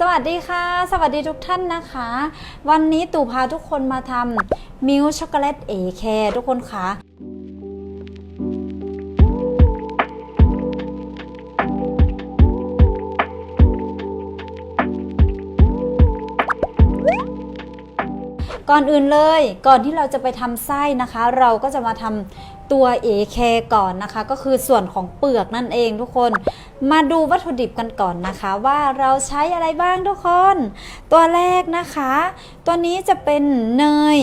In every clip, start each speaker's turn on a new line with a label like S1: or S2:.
S1: สวัสดีค่ะ สวัสดีทุกท่านนะคะ วันนี้ตู่พาทุกคนมาทำมิลช็อกโกแลตเอแคร์ทุกคนคะก่อนอื่นเลยก่อนที่เราจะไปทำไส้นะคะ เราก็จะมาทำ ตัวเอแคร์ก่อนนะคะ ก็คือส่วนของเปลือกนั่นเองทุกคน มาดูวัตถุดิบกันก่อนนะคะ ว่าเราใช้อะไรบ้างทุกคน ตัวแรกนะคะ ตัวนี้จะเป็นเนย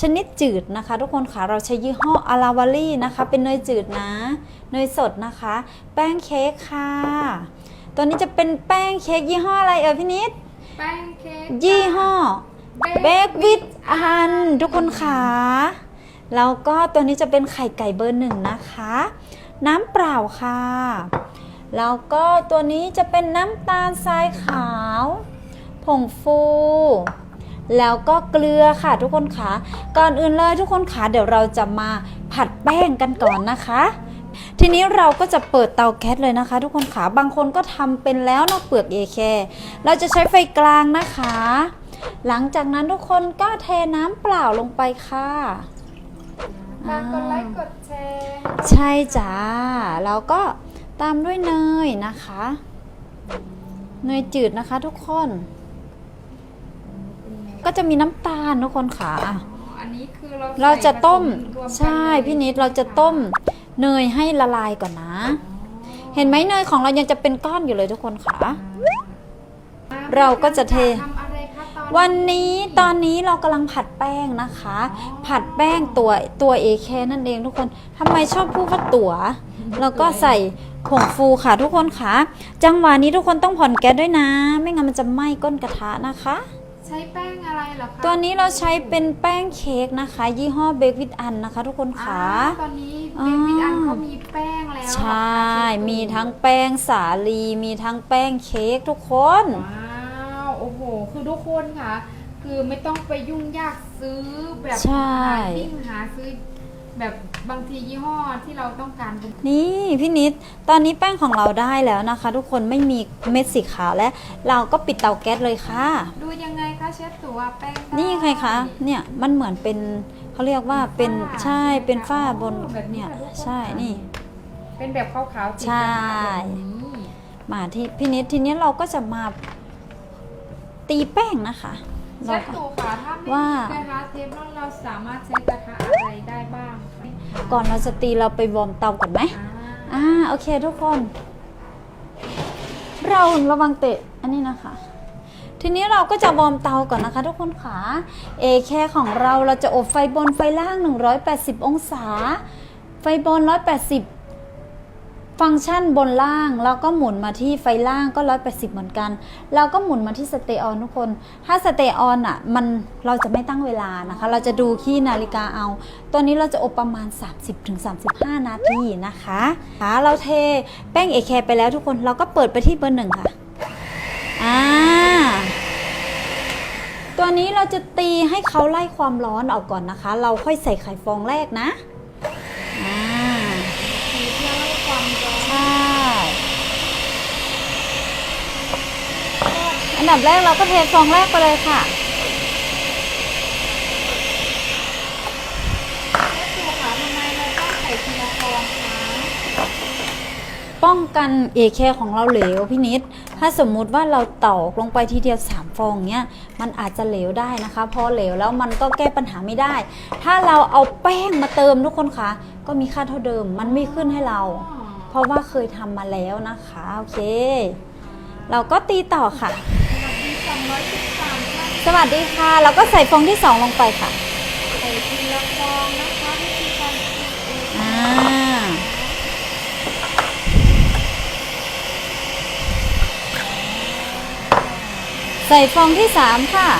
S1: ชนิดจืดนะคะ ทุกคนค่ะเราใช้ยี่ห้ออลาวาลี่นะคะ เป็นเนยจืดนะเนยสดนะคะ แป้งเค้กค่ะตัวนี้จะเป็นแป้งเค้กยี่ห้ออะไรเอ่ยพี่นิด
S2: แป้งเค้ก
S1: ยี่ห้อเบกวิดอันทุกคนค่ะ แล้วก็ตัวนี้จะเป็นไข่ไก่เบอร์หนึ่งนะคะ น้ำเปล่าค่ะ แล้วก็ตัวนี้จะเป็นน้ำตาลทรายขาว ผงฟู แล้วก็เกลือค่ะทุกคนค่ะ ก่อนอื่นเลยทุกคนค่ะเดี๋ยวเราจะมาผัดแป้งกันก่อนนะคะ ทีนี้เราก็จะเปิดเตาแก๊สเลยนะคะ ทุกคนค่ะบางคนก็ทำเป็นแล้วเนอกเปลือกเอแคร์เราจะใช้ไฟกลางนะคะ หลังจากนั้นทุกคนก็เทน้ำเปล่าลงไปค่ะ
S2: ฝากกดไลค์กดแชร์
S1: ใช่จ้าแล้วก็ตามด้วยเนยนะคะ เนยจืดนะคะทุกคน ก็จะมีน้ำตาลทุกคนค่ะ
S2: อ๋ออันนี้คือเรา
S1: เราจะต้ม
S2: ใส่ผสรวกัน
S1: ใช่พี่นิดเราจะต้มเนยให้ละลายก่อนนะ เห็นไหมเนยของเรายังจะเป็นก้อนอยู่เลยทุกคนค่ะ
S2: อะ
S1: เราก็จะเท
S2: ท
S1: วันนี้ตอนนี้เรากำลังผัดแป้งนะคะ ผัดแป้งตัวตัวเอแคนั่นเองทุกคนทำไมชอบพูดว่าตัวแล้วก็ใส่ผงฟูค่ะทุกคนค่ะ จังหวะนี้ทุกคนต้องผ่อนแก๊สด้วยนะ ไม่งั้นมันจะไหม้ก้นกระทะนะคะ
S2: ใช้แป้งอะไรเหรอคะ
S1: ตัวนี้เราใช้เป็นแป้งเค้กนะคะ ยี่ห้อเบ k วิ t อันนะคะ ทุกคน
S2: อ่า
S1: ค่ะ
S2: ตอนนี้
S1: อ่า
S2: เบบี้อันเขามีแป้งแล้ว
S1: ใช่ มีทั้งแป้งสาลี มีทั้งแป้งเค้กทุกคน
S2: ว้าวโอ้โห คือทุกคนค่ะ คือไม่ต้องไปยุ่งยากซื้อแบบ
S1: ใช่
S2: หาทิ้งหาซื้อ แบบบางทียี่ห้อที่เราต้องการเป็น
S1: นี่พี่นิด ตอนนี้แป้งของเราได้แล้วนะคะ ทุกคนไม่มีเม็ดสีขาวและ เราก็ปิดเตาแก๊สเลยค่ะ
S2: ดูยังไงคะเชฟตัวแป้งได้
S1: นี่ใครคะ เนี่ยมันเหมือนเป็นเขาเรียกว่าเป็น
S2: ฝ้า
S1: ใช่เป็นฝ้าบน
S2: แบบนี้
S1: เนี่ย
S2: ค่ะทุกคน
S1: ใช่นี่
S2: เป็นแบบขาวๆติด
S1: ใช่
S2: กันแบบนี้
S1: มาที่พี่นิดทีนี้เราก็จะมา ตีแป้งนะคะ
S2: เช
S1: เรา
S2: ฟ
S1: ก็
S2: ตู่ค่ะถ้าไม่
S1: ว่า
S2: มีกระทะเทฟลอนเราสามารถใช้กระทะอะไรได้บ้างคะ
S1: ก่อนเราจะตีเราไปวอร์มเตาก่อนไหม
S2: อ่า
S1: อ่าโอเคทุกคน เราระวังเตะอันนี้นะคะ ทีนี้เราก็จะวอร์มเตาก่อนนะคะ ทุกคนค่ะเอแค่ของเราเราจะอบไฟบนไฟล่าง 180 องศา ไฟบน 180 ฟังก์ชันบนล่างแล้วก็หมุนมาที่ไฟล่างก็ 180 เหมือนกัน เราก็หมุนมาที่สเตย์ออนทุกคน ถ้าสเตย์ออนอะมันเราจะไม่ตั้งเวลานะคะ เราจะดูที่นาฬิกาเอา ตัวนี้เราจะอบประมาณ 30-35 นาทีนะคะค่ะเราเทแป้งเอแคไปแล้วทุกคนเราก็เปิดไปที่เบอร์หนึ่งค่ะอ่าตัวนี้เราจะตีให้เขาไล่ความร้อนออกก่อนนะคะ เราค่อยใส่ไข่ฟองแรกนะ อ่า
S2: คือเพื่อให้ความร้อน
S1: ใช่ อั นดับแรกเราก็เทฟองแรกไปเลยค่ะ
S2: เชฟตู่ค่ะทำไมเราต้องใส่ทีละฟองคะ
S1: ป้องกันเอแคของเราเหลวพี่นิด ถ้าสมมุติว่าเราตอกลงไปทีเดียว 3 ฟองเนี้ย มันอาจจะเหลวได้นะคะ พอเหลวแล้วมันก็แก้ปัญหาไม่ได้ ถ้าเราเอาแป้งมาเติมทุกคนคะ ก็มีค่าเท่าเดิม มันไม่ขึ้นให้เรา
S2: อ๋อ
S1: เพราะว่าเคยทำมาแล้วนะคะ โอเค เราก็ตีต่อค่ะ
S2: สวัสดีสองร้อยสิบสามท่าน
S1: สวัสดีค่ะเราก็ใส่ฟองที่ 2 ลงไปค่ะ
S2: ใส่ทีละฟองนะคะวิธีการทำเอง
S1: อ่า ใส่ฟองที่ 3 ค่ะ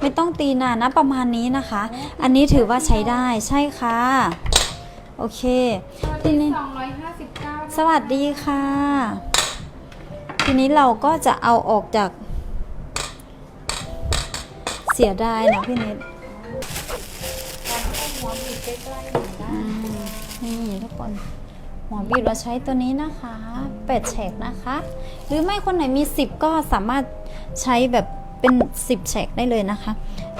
S1: ไม่ต้องตีนานนะประมาณนี้นะคะ อันนี้ถือว่าใช้ได้ใช่ค่ะ โอเค
S2: สวัส
S1: ที
S2: ดี
S1: นี้
S2: สองร้อยห้าสิบเก้า
S1: สวัสดีค่ะ ทีนี้เราก็จะเอาออกจาก เสียดายนะพี่นิด
S2: การเข้าหัวบีบใกล้ๆหน่อยได้
S1: อืมนี่ทุกคน หัวบีบเราใช้ตัวนี้นะคะเป็ดแฉกนะคะ หรือไม่คนไหนมี 10 ก็สามารถใช้แบบ เป็น 10แฉกได้เลยนะคะ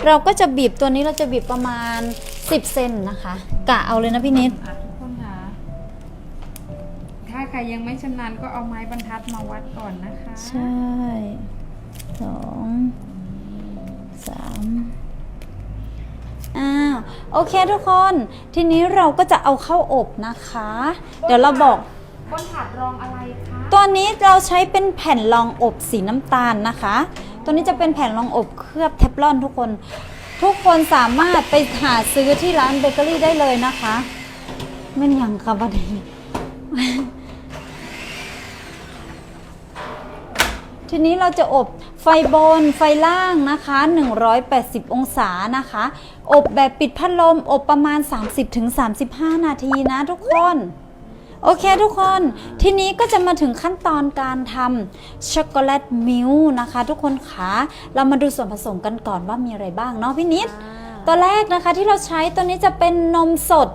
S1: เราก็จะบีบตัวนี้เราจะบีบประมาณ 10เซนนะคะ กะเอาเลยนะพี่นิด
S2: อะทุกคนค่ะถ้าใครยังไม่ชำนาญก็เอาไม้บรรทัดมาวัดก่อนนะคะ
S1: ใช่สองสามอ้าวโอเคทุกคน ทีนี้เราก็จะเอาเข้าอบนะคะ เดี๋ยวเราบอก
S2: บนถาดรองอะไรคะ
S1: ตัวนี้เราใช้เป็นแผ่นรองอบสีน้ำตาลนะคะ ตัวนี้จะเป็นแผ่นรองอบเคลือบเทฟลอนทุกคน ทุกคนสามารถไปหาซื้อที่ร้านเบเกอรี่ได้เลยนะคะม่นยังค่ะบัดนี้ทีนี้เราจะอบไฟบนไฟล่างนะคะ 180 องศานะคะ อบแบบปิดพัดลม อบประมาณ 30-35 นาทีนะทุกคน โอเคทุกคนทีนี้ก็จะมาถึงขั้นตอนการทำช็อกโกแลตมิลค์นะคะ ทุกคนคะเรามาดูส่วนผสมกันก่อนว่ามีอะไรบ้างเนาะพี่นิด ตัวแรกนะคะที่เราใช้ตัวนี้จะเป็นนมสด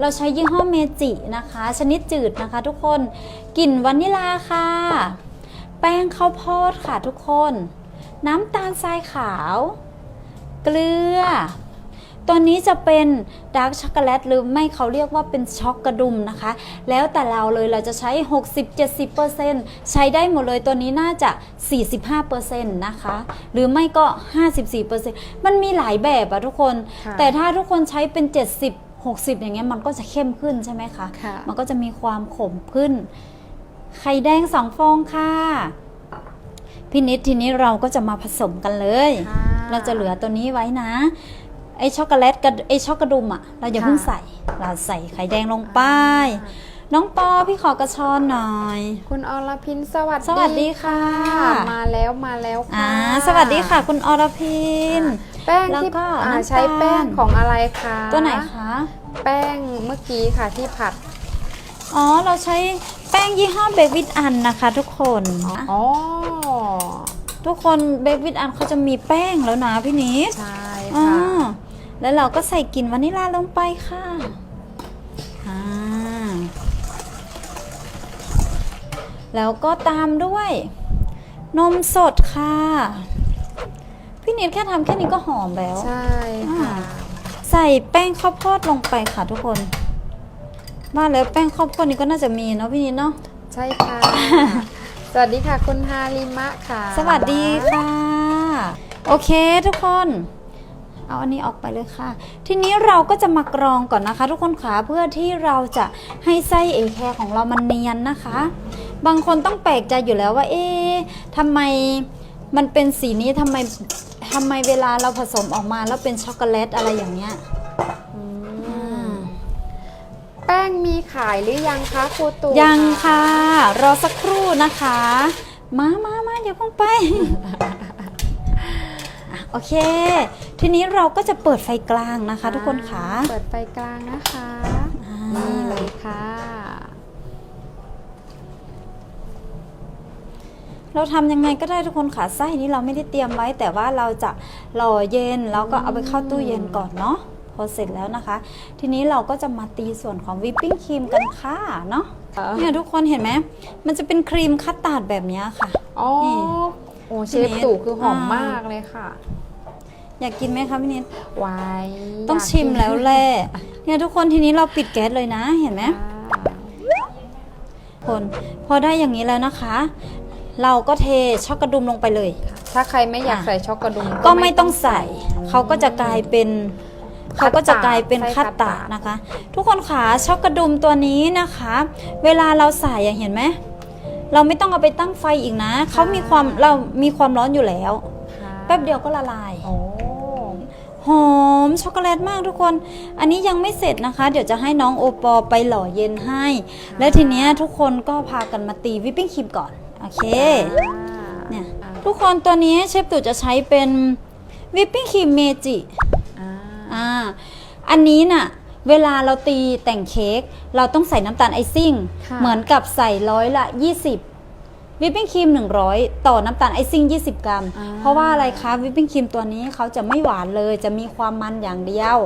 S1: เราใช้ยี่ห้อเมจินะคะ ชนิดจืดนะคะ ทุกคนกลิ่นวานิลาค่ะ แป้งข้าวโพดค่ะทุกคน น้ำตาลทรายขาว เกลือ ตัวนี้จะเป็นดาร์กช็อกโกแลตหรือไม่เขาเรียกว่าเป็นช็อกกระดุมนะคะ แล้วแต่เราเลยเราจะใช้ 60-70%ใช้ได้หมดเลยตัวนี้น่าจะ 45%นะคะ หรือไม่ก็ 54%มันมีหลายแบบอะทุกคน
S2: ค่ะ
S1: แต่ถ้าทุกคนใช้เป็น 70 60 อย่างเงี้ยมันก็จะเข้มขึ้นใช่ไหมคะ
S2: ค่ะ
S1: มันก็จะมีความขมขึ้น ไข่แดงสองฟองค่ะพี่นิดทีนี้เราก็จะมาผสมกันเลย
S2: ค่ะ
S1: เราจะเหลือตัวนี้ไว้นะ ไอช็อกโกแลตกับไอช็อกกระดุมอะเราอย่า
S2: ค่ะ
S1: เพิ่งใส่ เราใส่ไข่แดงลงไป น้องปอพี่ขอกระชอนหน่อย
S2: คุณอรพินสวัสดี
S1: สวัสดีค่ะ
S2: มาแล้วมาแล้วค่ะ
S1: อ่าสวัสดีค่ะ คุณอรพิน
S2: แป้ง
S1: แล้ว
S2: ที่
S1: ก็
S2: อ่า
S1: น้ำตาล
S2: ใช้แป้งของอะไรคะ
S1: ตัวไหนคะ
S2: แป้งเมื่อกี้ค่ะที่ผัด
S1: อ๋อ เราใช้แป้งยี่ห้อเบวิดอันนะคะ ทุกคน
S2: อ๋อ
S1: ทุกคนเบวิดอันเขาจะมีแป้งแล้วนะพี่นิด
S2: ใช่
S1: อ๋อ
S2: ค่ะ
S1: แล้วเราก็ใส่กลิ่นวานิลลาลงไปค่ะอ่าแล้วก็ตามด้วย นมสดค่ะ พี่นิดแค่ทำแค่นี้ก็หอมแล้ว
S2: ใช่ค่ะ
S1: ใส่แป้งข้าวโพดลงไปค่ะทุกคนว่าแล้วแป้งข้าวโพดนี้ก็น่าจะมีเนาะพี่นิดเนาะ
S2: ใช่ค่ะ สวัสดีค่ะคุณฮาริมะค่ะ
S1: สวัสดีค่ะ โอเคทุกคน เอาอันนี้ออกไปเลยค่ะ ทีนี้เราก็จะมากรองก่อนนะคะ ทุกคนค่ะเพื่อที่เราจะให้ไส้เอแคร์ของเรามันเนียนนะคะ บางคนต้องแปลกใจอยู่แล้วว่า เอ๊ะทำไมมันเป็นสีนี้ทำไมทำไมเวลาเราผสมออกมาแล้วเป็นช็อกโกแลตอะไรอย่างเงี้ย
S2: อืม
S1: อ่า
S2: แป้งมีขายหรือยังคะครูตู่
S1: ยังค่ะ รอสักครู่นะคะ มามามาเดี๋ยวเพิ่งไปอะ โอเค ทีนี้เราก็จะเปิดไฟกลางนะคะ ทุกคนค่ะ
S2: เปิดไฟกลางนะคะ
S1: อ่า
S2: นี่เลยค่ะ
S1: เราทำยังไงก็ได้ทุกคนค่ะไส้นี้เราไม่ได้เตรียมไว้ แต่ว่าเราจะรอเย็นแล้วก็เอาไปเข้าตู้เย็นก่อนเนาะพอเสร็จแล้วนะคะ ทีนี้เราก็จะมาตีส่วนของวิปปิ้งครีมกันค่ะเนาะเนี่ยทุกคนเห็นไหมมันจะเป็นครีมคัสตาร์ดแบบเนี้ยค่ะ
S2: อ๋อ
S1: นี่
S2: โอ้เช
S1: พี่
S2: ฟ
S1: เนท
S2: ตู่คือหอม
S1: อ่าม
S2: มากเลยค่ะ
S1: อยากกินไหมคะพี่นิด
S2: ไว้
S1: ต้อง
S2: ยาก
S1: ชิม
S2: กิน
S1: แล้วแหละเนี่ยทุกคนทีนี้เราปิดแก๊สเลยนะเห็นไหม
S2: ค่ะ
S1: คนพอได้อย่างนี้แล้วนะคะ เราก็เทช็อกกระดุมลงไปเลย
S2: ถ้าใครไม่อยาก
S1: อะ
S2: ใส่ช็อกโกแลต
S1: ก็ไม่ต้องใส่ เขาก็จะกลายเป็นเขาก็จะกลายเป็น
S2: ไส้
S1: คัตตาร์ดนะคะ ทุกคนขาช็อกกระดุมตัวนี้นะคะ เวลาเราใส่อะเห็นไหมเราไม่ต้องเอาไปตั้งไฟอีกนะ เขามีความเรามีความร้อนอยู่แล้ว
S2: ค่ะ
S1: แป๊บเดียวก็ละลาย
S2: โอ้
S1: หอมช็อกโกแลตมากทุกคน อันนี้ยังไม่เสร็จนะคะ เดี๋ยวจะให้น้องโอปอไปหล่อเย็นให้ แล้วทีเนี้ยทุกคนก็พากันมาตีวิปปิ้งครีมก่อน โอเค เนี่ยทุกคนตัวนี้เชฟตู่จะใช้เป็นวิปปิ้งครีมเมจิ
S2: อ่า
S1: อ่าอันนี้น่ะเวลาเราตีแต่งเค้กเราต้องใส่น้ำตาลไอซิ่ง
S2: ค่ะ
S1: เหมือนกับใส่ร้อยละ 20 วิปปิ้งครีม 100 ต่อน้ำตาลไอซิ่ง 20 กรัมเพราะว่าอะไรคะวิปปิ้งครีมตัวนี้เขาจะไม่หวานเลย จะมีความมันอย่างเดียว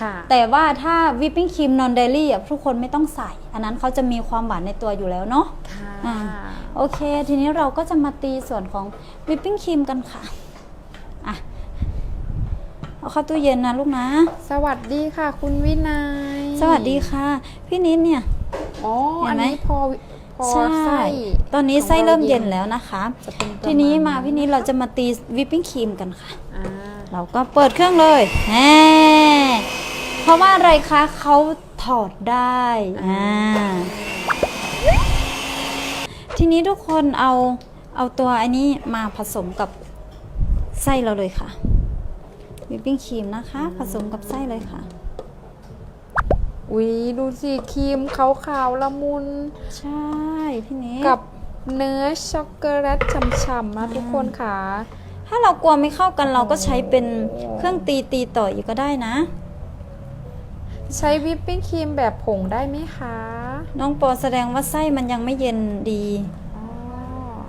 S2: ค่ะ
S1: แต่ว่าถ้าวิปปิ้งครีมนอนเดลี่อะทุกคนไม่ต้องใส่ อันนั้นเขาจะมีความหวานในตัวอยู่แล้วเนาะ
S2: ค่ะ
S1: อ่า โอเค ทีนี้เราก็จะมาตีส่วนของวิปปิ้งครีมกันค่ะอะเอาเข้าตู้เย็นนะลูกนะ
S2: สวัสดีค่ะ คุณวินัย
S1: สวัสดีค่ะ พี่นิดเนี่ย
S2: อ๋อ
S1: เห็
S2: อั
S1: น
S2: น
S1: ไหม
S2: นี้พอ พอ
S1: ใช่
S2: ไส้
S1: ตอนนี้ไส้เริ่มเย็นแล้วนะคะ
S2: จะเป็นประ
S1: ทีนี้มา
S2: ณ
S1: พี่นิดเราจะมาตีวิปปิ้งครีมกันค่ะ
S2: อ่า
S1: เราก็เปิดเครื่องเลยแหมเพราะว่าอะไรคะเขาถอดได้อ่าทีนี้ทุกคนเอาเอาตัวอันนี้มาผสมกับไส้เราเลยค่ะวิปปิ้งครีมนะคะ ผสมกับไส้เลยค่ะ
S2: อุ้ยดูสิครีมขาวๆละมุน
S1: ใช่พี่นิด
S2: กับเนื้อช็อกโกแลตฉ่ำๆนะทุกคนค่ะ
S1: ถ้าเรากลัวไม่เข้ากันเราก็ใช้เป็นเครื่องตีตีต่ออีกก็ได้นะ
S2: ใช้วิปปิ้งครีมแบบผงได้ไหมคะ
S1: น้องปอแสดงว่าไส้มันยังไม่เย็นดี
S2: อ๋อ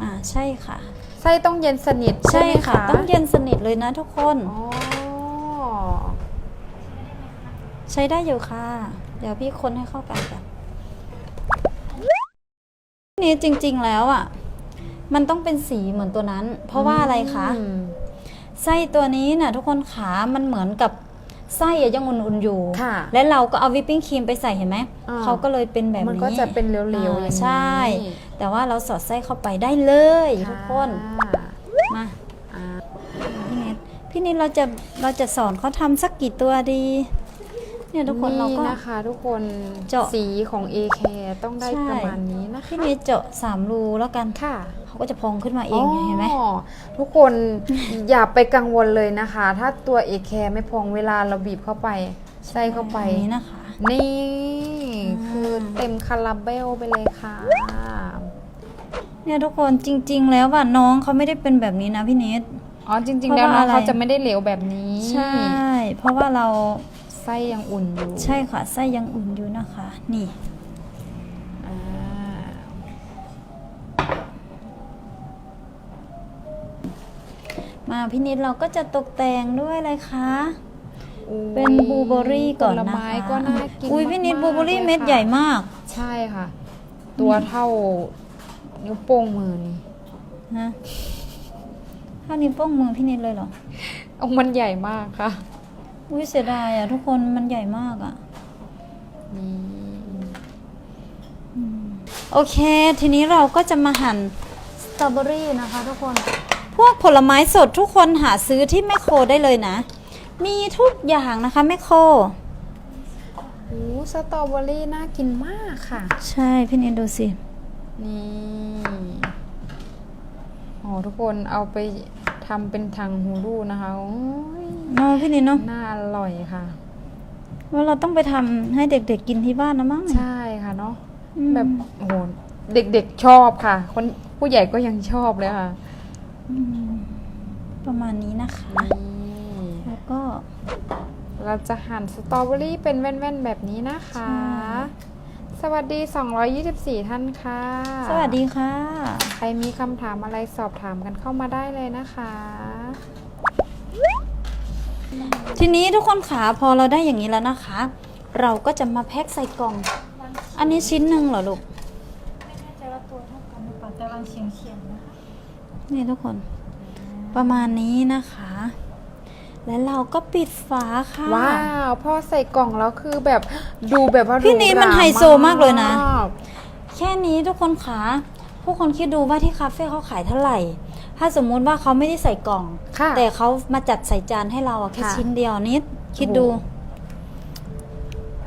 S1: อ่าใช่ค่ะ
S2: ไส้ต้องเย็นสนิทใช่
S1: ใช่
S2: ไหม
S1: ค่ะ
S2: คะ
S1: ต้องเย็นสนิทเลยนะทุกคน
S2: อ๋อ
S1: ใช้ได้อยู่ค่ะ เดี๋ยวพี่คนให้เข้ากันกันนี่จริง ๆ แล้วอะ มันต้องเป็นสีเหมือนตัวนั้น เพราะว่าอะไรคะ
S2: อืม
S1: ไส้ตัวนี้น่ะ ทุกคนขามันเหมือนกับไส้อะยังอุ่นๆอยู่
S2: ค่ะ
S1: และเราก็เอาวิปปิ้งครีมไปใส่เห็นไหม
S2: อ่า
S1: เขาก็เลยเป็นแบบนี้
S2: มันก็จะเป็นเหลวๆอย่างนี้
S1: ใช่ แต่ว่าเราสอดไส้เข้าไปได้เลยทุกคน
S2: ค่ะ
S1: มา
S2: อ่า
S1: พี่นิดพี่นิดเราจะเราจะสอนเขาทำสักกี่ตัวดี เนี่ยทุกคนเราก็
S2: นะคะทุกคน
S1: เจาะ
S2: สีของ AK ต้องได้
S1: ใช่
S2: ประมาณนี้นะคะ
S1: พี่นิดเจาะสามรูแล้วกัน
S2: ค่ะ
S1: เขาก็จะพองขึ้นมาเองเห็นไหม
S2: อ๋อทุกคนอย่าไปกังวลเลยนะคะ ถ้าตัว AK ไม่พองเวลาเราบีบเข้าไปใส่เข้าไป
S1: อันนี้นะคะ
S2: นี่
S1: อ่า
S2: คือเต็มคาราเบลไปเลยค่ะ
S1: เนี่ยทุกคนจริง ๆ แล้วว่าน้องเขาไม่ได้เป็นแบบนี้นะพี่นิด
S2: อ๋อจริง
S1: เพ
S2: ๆ
S1: ราะ
S2: แล้ว
S1: ว่า
S2: น้อง
S1: อะไร
S2: เขาจะไม่ได้เหลวแบบนี้
S1: ใช่ เพราะว่าเรา
S2: ไส้ยังอุ่นอยู่
S1: ใช่ค่ะไส้ยังอุ่นอยู่นะคะ นี่
S2: อ่า
S1: มาพี่นิดเราก็จะตกแต่งด้วยอะไรคะ
S2: อุ๊ย
S1: เป็นบลูเบอร์รี่ก่อน
S2: ผล
S1: นะ
S2: ไม้
S1: คะ
S2: ก็น่ากิน
S1: อุ้ยพี่นิด
S2: มา
S1: บลู
S2: กๆ
S1: เบอร์รี่
S2: ลย
S1: เม็ด
S2: ค่ะ
S1: ใหญ่มาก
S2: ใช่ค่ะ ตัวเท่านิ้วโป้งมือนี่
S1: ฮะถ้านิ้วโป้งมือพี่นิดเลยเหรอ
S2: เอามันใหญ่มากค่ะ
S1: อุ้ยเสียดายอะ ทุกคนมันใหญ่มากอะ
S2: นี่
S1: โอเค ทีนี้เราก็จะมาหั่นสตรอเบอรี่นะคะทุกคน พวกผลไม้สดทุกคนหาซื้อที่แมคโครได้เลยนะ มีทุกอย่างนะคะแมคโคร
S2: โอ้สตรอเบอรี่น่ากินมากค่ะ
S1: ใช่พี่นิดดูสิ
S2: นี่โอ้ทุกคนเอาไป ทำเป็นทางฮูรูนะคะโอ้ย
S1: เนาะพี่นิดเนาะ
S2: น่าอร่อยค่ะ
S1: ว่าเราต้องไปทำให้เด็ก ๆ กินที่บ้านนะมั้ง
S2: ใช่ค่ะเนาะ
S1: อืม
S2: แบบโอ้โหเด็กๆชอบค่ะ คนผู้ใหญ่ก็ยังชอบเลยค่ะ
S1: อืมประมาณนี้นะคะ
S2: นี่
S1: แล้วก็
S2: เราจะหั่นสตรอเบอรี่เป็นแว่นๆแบบนี้นะคะ
S1: ใช่
S2: สวัสดี 224 ท่านค่ะ
S1: สวัสดีค่ะ
S2: ใครมีคำถามอะไรสอบถามกันเข้ามาได้เลยนะคะ
S1: ทีนี้ทุกคนขาพอเราได้อย่างนี้แล้วนะคะ เราก็จะมาแพ็คใส่กล่อง อันนี้ชิ้นหนึ่งเหรอลูก
S3: ไม่แน่ใจว่าตัวเท่ากันหรือเปล่าแต่รังเฉียงเฉียงๆนะคะ
S1: นี่ทุกคน ประมาณนี้นะคะ แล้วเราก็ปิดฝาค่ะ
S2: ว้าวพอใส่กล่องแล้วคือแบบดูแบบว่า
S1: พี่นี
S2: หรูหรา
S1: มันไฮโซมากเลยนะ
S2: มาก
S1: แค่นี้ทุกคนขาผู้คนคิดดูว่าที่คาเฟ่เขาขายเท่าไหร่ ถ้าสมมุติว่าเขาไม่ได้ใส่กล่อง
S2: ค่ะ
S1: แต่เขามาจัดใส่จานให้เราอะแค่
S2: ค่ะ
S1: ชิ้นเดียวนิด คิดดู
S2: โอ้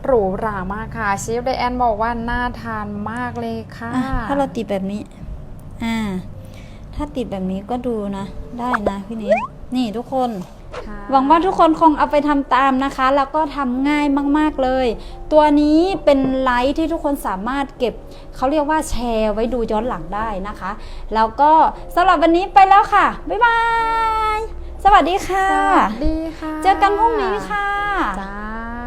S2: หรูหรามากค่ะเชฟไดแอนบอกว่าน่าทานมากเลยค่ะ
S1: อะ ถ้าเราติดแบบนี้ อ่า ถ้าติดแบบนี้ก็ดูนะ ได้นะพี่นิดนี่ทุกคน
S2: ค่ะ
S1: หวังว่าทุกคนคงเอาไปทำตามนะคะ แล้วก็ทำง่ายมากๆเลย ตัวนี้เป็นไลท์ที่ทุกคนสามารถเก็บ เขาเรียกว่าแชร์ไว้ดูย้อนหลังได้นะคะ แล้วก็สำหรับวันนี้ไปแล้วค่ะ บ๊ายบาย สวัสดีค่ะ
S2: สวัสดีค่ะ
S1: เจอกันพรุ่งนี้ค่ะ
S2: จ้า